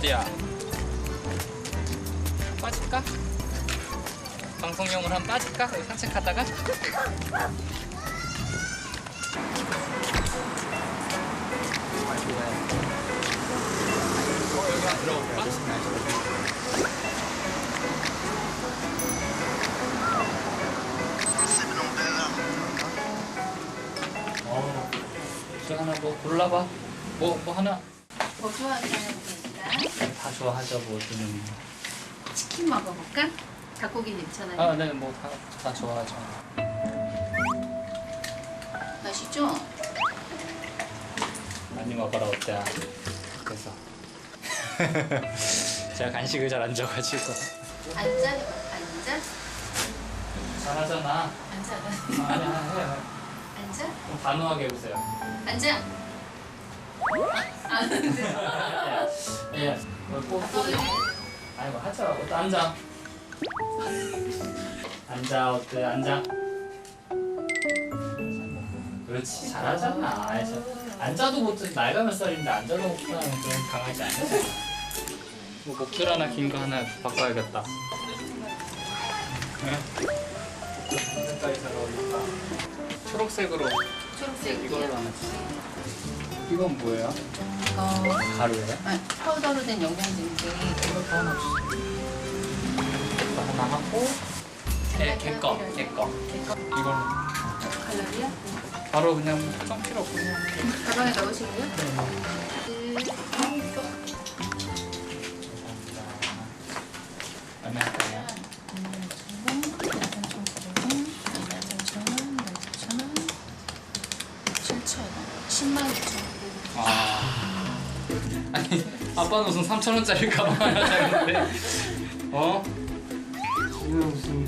어때야? 빠질까? 방송용으로 한번 빠질까? 산책하다가? 어, 하나 뭐 골라봐. 뭐, 뭐 하나. 뭐 좋아하는 다 좋아하죠, 뭐든. 치킨 먹어볼까? 닭고기 괜찮아요? 아, 네, 뭐 다, 다 좋아하죠. 맛있죠? 많이 먹어라, 어때야? 그래서. 제가 간식을 잘 안 줘가지고. 앉아 앉아 잘하잖아. 앉아 아, 아니야, 해. 앉아 좀 단호하게 해보세요. 앉아 아, 예. 뭐, 꼭, 꼭. 아니, 뭐 하죠. 또 앉아. 앉아, 어때? 앉아. 그렇지, 잘하잖아. 아이, 저- 앉아도 못해. 나이가 몇 살인데 앉아도 못하는 그런 강아지 아니야? 뭐 목줄 하나 긴 거 하나 바꿔야겠다. 네? 색깔이 잘 어울릴까? 초록색으로 초록색 네, 이걸로 하나 음. 이건 뭐예요? 이거 가루예요? 네, 파우더로 된 영양제인데 이걸 넣어놓으시고 이거 하나 하고 네, 걔꺼 걔꺼 이걸로 칼로리야? 바로 그냥 포장 필요 없고 그냥 가방에 넣으시고요? 네. 음. 3천원 10만 9천 아. 아니, 아빠는 어? 무슨 3천원짜리 가방 하나 사는데. 어? 무슨